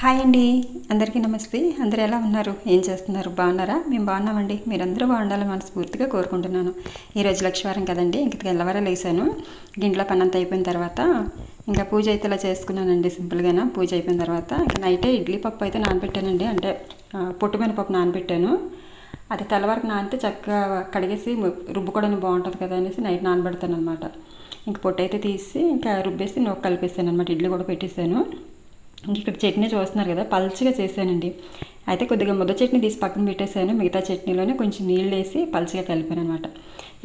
Hi అండి. అందరికీ నమస్తే. అందరు ఎలా ఉన్నారు? ఏం చేస్తున్నారు? బాగున్నారా? మేము బాగున్నామండి. మీరందరూ బాగుండాలని మనస్ఫూర్తిగా కోరుకుంటున్నాను. ఈరోజు లక్ష్వారం కదండి. ఇంక తెల్లవారే లేసాను. గింట్లో పని అంతా అయిపోయిన తర్వాత ఇంకా పూజ అయితే ఇలా చేసుకున్నానండి సింపుల్గానే. పూజ అయిపోయిన తర్వాత ఇంకా నైటే ఇడ్లీ పప్పు అయితే నానబెట్టానండి. అంటే పొట్టుమైన పప్పు నానబెట్టాను. అది తెల్లవారికి నానితే చక్కగా కడిగేసి రుబ్బుకోవడానికి బాగుంటుంది కదా అనేసి నైట్ నానబెడతాను అనమాట ఇంక పొట్టు అయితే తీసి ఇంకా రుబ్బేసి నొక్క కలిపేసాను అనమాట ఇడ్లీ కూడా పెట్టేశాను ఇక్కడ చట్నీ చూస్తున్నారు కదా పల్చగా చేశానండి. అయితే కొద్దిగా ముద్ద చట్నీ తీసి పక్కన పెట్టేశాను. మిగతా చట్నీలోనే కొంచెం నీళ్ళు వేసి పల్చగా కలిపాను అనమాట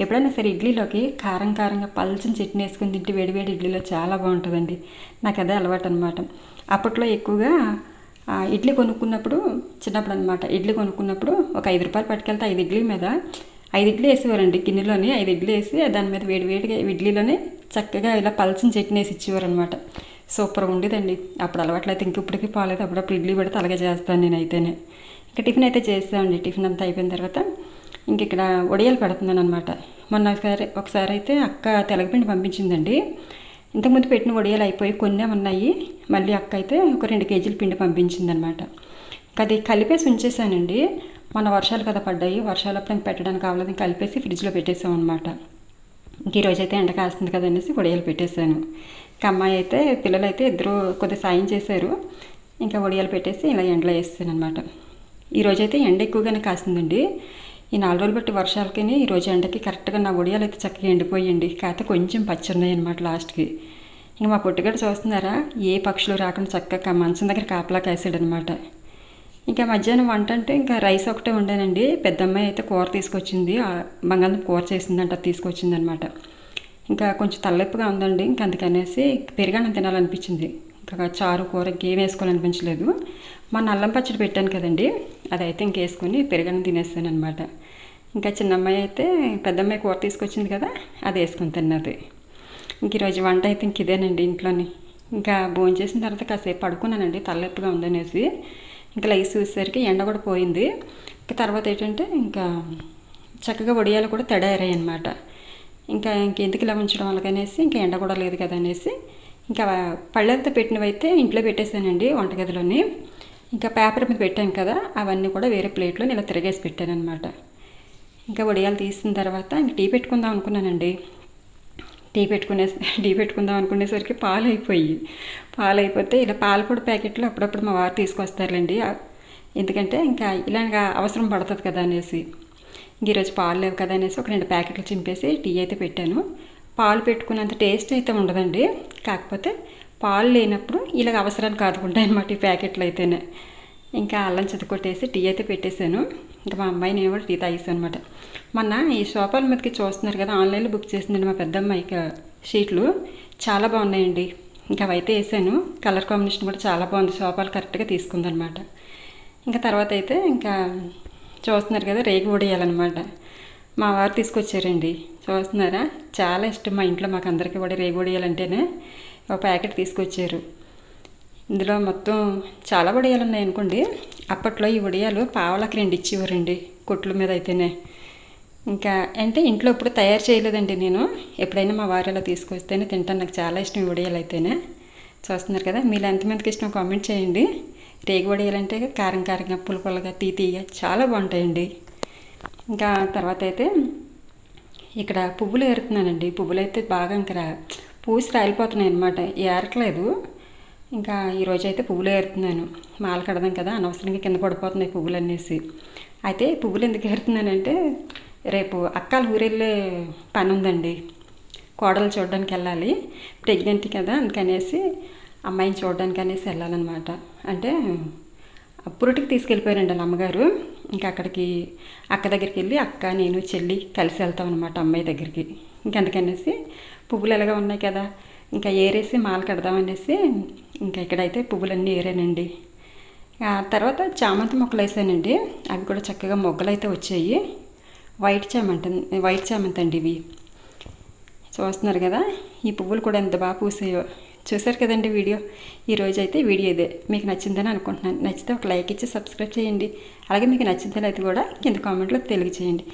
ఎప్పుడైనా సరే ఇడ్లీలోకి కారం కారంగా పల్చని చట్నీ వేసుకుని తింటే వేడివేడి ఇడ్లీలో చాలా బాగుంటుందండి. నాకు అదే అలవాటు అనమాట అప్పట్లో ఎక్కువగా ఇడ్లీ కొనుక్కున్నప్పుడు చిన్నప్పుడు అనమాట ఇడ్లీ కొనుక్కున్నప్పుడు ఒక ఐదు రూపాయలు పట్టుకెళ్తే ఐదు ఇడ్లీ మీద ఐదు ఇడ్లీ వేసేవారండి గిన్నెలోని. ఐదు ఇడ్లీ వేసి దాని మీద వేడి వేడిగా ఇడ్లీలోనే చక్కగా ఇలా పల్చని చట్నీ వేసి ఇచ్చేవారు అనమాట సూపర్గా ఉండేదండి. అప్పుడు అలవాట్లయితే ఇంక ఇప్పటికీ పోలేదు. అప్పుడప్పుడు ఇడ్లీ పెడితే అలాగే చేస్తాను నేను అయితేనే ఇంకా టిఫిన్ అయితే చేస్తామండి. టిఫిన్ అంతా అయిపోయిన తర్వాత ఇంక ఇక్కడ వడియాలు పెడుతున్నాను అనమాట మొన్న ఒకసారి ఒకసారి అయితే అక్క తెలగపిండి పంపించిందండి. ఇంతకుముందు పెట్టిన వడియాలు అయిపోయి కొన్ని ఉన్నాయి మళ్ళీ అక్క అయితే ఒక రెండు కేజీల పిండి పంపించిందనమాట అది కలిపేసి ఉంచేసానండి. మన వర్షాలు కదా పడ్డాయి. వర్షాలప్పుడు పెట్టడానికి కావాలని కలిపేసి ఫ్రిడ్జ్లో పెట్టేసాం అనమాట ఇంక ఈరోజు అయితే ఎండ కాస్తుంది కదా అనేసి వడియాలు పెట్టేశాను. ఇంకా అమ్మాయి అయితే పిల్లలు అయితే ఇద్దరు కొద్దిగా సాయం చేశారు. ఇంకా వడియాలు పెట్టేసి ఇలా ఎండలో వేస్తాను అనమాట ఈరోజైతే ఎండ ఎక్కువగానే కాసిందండి ఈ నాలుగు రోజులు బట్టి వర్షాలకి ఈరోజు ఎండకి కరెక్ట్గా నా వడియాలు అయితే చక్కగా ఎండిపోయండి కాకపోతే కొంచెం పచ్చున్నాయి అనమాట లాస్ట్కి. ఇంకా మా పొట్టుగడ చూస్తున్నారా? ఏ పక్షులు రాకుండా చక్కగా మంచం దగ్గర కాపలా కాసాడనమాట ఇంకా మధ్యాహ్నం వంట అంటే ఇంకా రైస్ ఒకటే ఉండేనండి పెద్దమ్మాయి అయితే కూర తీసుకొచ్చింది. బంగాళదుంప కూర చేసిందంట తీసుకొచ్చిందనమాట ఇంకా కొంచెం తలనొప్పిగా ఉందండి. ఇంకా అందుకనేసి పెరుగన్నం తినాలనిపించింది. ఇంకా చారు కూర గేమ్ వేసుకోవాలనిపించలేదు. మా నల్లం పచ్చడి పెట్టాను కదండి. అదైతే ఇంకేసుకొని పెరుగన్నం తినేస్తాను అనమాట ఇంకా చిన్నమ్మాయి అయితే పెద్దమ్మాయి కూర తీసుకొచ్చింది కదా అది వేసుకొని తిన్నది. ఇంక ఈరోజు వంట అయితే ఇంక ఇదేనండి ఇంట్లోని. ఇంకా భోజనం చేసిన తర్వాత కాసేపు పడుకున్నానండి తలనొప్పిగా ఉందనేసి. ఇంకా లైస్ చూసేసరికి ఎండ కూడా పోయింది. ఇంకా తర్వాత ఏంటంటే ఇంకా చక్కగా వడియాలు కూడా తడారాయి అనమాట ఇంకా ఇంకెందుకు ఇలా ఉంచడం వాళ్ళకనేసి ఇంకా ఎండ కూడా లేదు కదా అనేసి ఇంకా పళ్ళంతా పెట్టినవైతే ఇంట్లో పెట్టేశానండి వంటగదిలోని. ఇంకా పేపర్ మీద పెట్టాను కదా అవన్నీ కూడా వేరే ప్లేట్లో ఇలా తిరగేసి పెట్టాను అనమాట ఇంకా వడియాలు తీసిన తర్వాత ఇంక టీ పెట్టుకుందాం అనుకున్నానండి. టీ పెట్టుకునే టీ పెట్టుకుందాం అనుకునేసరికి పాలు అయిపోయి పాలు అయిపోతే ఇలా పాలపొడి ప్యాకెట్లు అప్పుడప్పుడు మా వారు తీసుకొస్తారులేండి. ఎందుకంటే ఇంకా ఇలాగ అవసరం పడుతుంది కదా అనేసి. ఈరోజు పాలు లేవు కదా అనేసి ఒక రెండు ప్యాకెట్లు చింపేసి టీ అయితే పెట్టాను. పాలు పెట్టుకున్నంత టేస్ట్ అయితే ఉండదండి. కాకపోతే పాలు లేనప్పుడు ఇలాగ అవసరాలు కాదుకుంటాయి అనమాట ఈ ప్యాకెట్లు అయితేనే. ఇంకా అల్లం కొట్టేసి టీ అయితే పెట్టేశాను. ఇంకా మా అమ్మాయి నేను కూడా టీ తాగేసాను అనమాట మొన్న ఈ సోఫాల మీదకి చూస్తున్నారు కదా ఆన్లైన్లో బుక్ చేసిందండి మా పెద్దమ్మాయికి షీట్లు. చాలా బాగున్నాయండి. ఇంకా అవైతే వేసాను. కలర్ కాంబినేషన్ కూడా చాలా బాగుంది. సోఫాలు కరెక్ట్గా తీసుకుందనమాట ఇంకా తర్వాత అయితే ఇంకా చూస్తున్నారు కదా రేగు వడియాలన్నమాట. మా వారు తీసుకొచ్చారండి. చూస్తున్నారా? చాలా ఇష్టం మా ఇంట్లో మాకు అందరికీ కూడా రేగు వడియాలంటేనే. ఒక ప్యాకెట్ తీసుకొచ్చారు. ఇందులో మొత్తం చాలా వడియాలు ఉన్నాయి అనుకోండి అప్పట్లో ఈ వడియాలు పావలకి రెండు ఇచ్చేవారండి కొట్ల మీద అయితేనే. ఇంకా అంటే ఇంట్లో ఇప్పుడు తయారు చేయలేదండి నేను. ఎప్పుడైనా మా వారు అలా తీసుకొస్తేనే తింటాను. నాకు చాలా ఇష్టం ఈ వడియాలు అయితేనే. చూస్తున్నారు కదా మీరు ఎంతమందికి ఇష్టం కామెంట్ చేయండి. రేగు వడియాలంటే కారం కారంగా పులుపులుగా తీతీగా చాలా బాగుంటాయండి. ఇంకా తర్వాత అయితే ఇక్కడ పువ్వులు ఏరుతున్నానండి. పువ్వులు అయితే బాగా ఇంకా పూసి రాలిపోతున్నాయి అనమాట ఏరట్లేదు. ఇంకా ఈరోజు అయితే పువ్వులు ఏరుతున్నాను. మాల కడదాం కదా అనవసరంగా కింద పడిపోతున్నాయి పువ్వులు అనేసి అయితే పువ్వులు ఎందుకు ఏరుతున్నానంటే రేపు అక్కలు ఊరెళ్ళే పని ఉందండి కోడలు చూడడానికి వెళ్ళాలి ప్రెగ్నెంట్ కదా అందుకనేసి అమ్మాయిని చూడడానికి అనేసి వెళ్ళాలన్నమాట. అంటే పురుటికి తీసుకెళ్ళిపోయారండి వాళ్ళ అమ్మగారు. ఇంకా అక్కడికి అక్క దగ్గరికి వెళ్ళి అక్క నేను చెల్లి కలిసి వెళ్తాం అనమాట అమ్మాయి దగ్గరికి. ఇంకెందుకనేసి పువ్వులు ఎలాగా ఉన్నాయి కదా ఇంకా ఏరేసి మాల కడదామనేసి ఇంకా ఇక్కడైతే పువ్వులన్నీ ఏరానండి. ఆ తర్వాత చామంతి మొక్కలు వేసానండి. అవి కూడా చక్కగా మొగ్గలు అయితే వచ్చాయి. వైట్ చామంతి వైట్ చామంతి అండి ఇవి. చూస్తున్నారు కదా ఈ పువ్వులు కూడా ఎంత బాగా పూసాయో. చూసారు కదండి వీడియో? ఈరోజు అయితే వీడియో ఇదే. మీకు నచ్చిందని అనుకుంటున్నాను. నచ్చితే ఒక లైక్ ఇచ్చి సబ్స్క్రైబ్ చేయండి. అలాగే మీకు నచ్చిందని అయితే కూడా కింద కామెంట్లో తెలియజేయండి.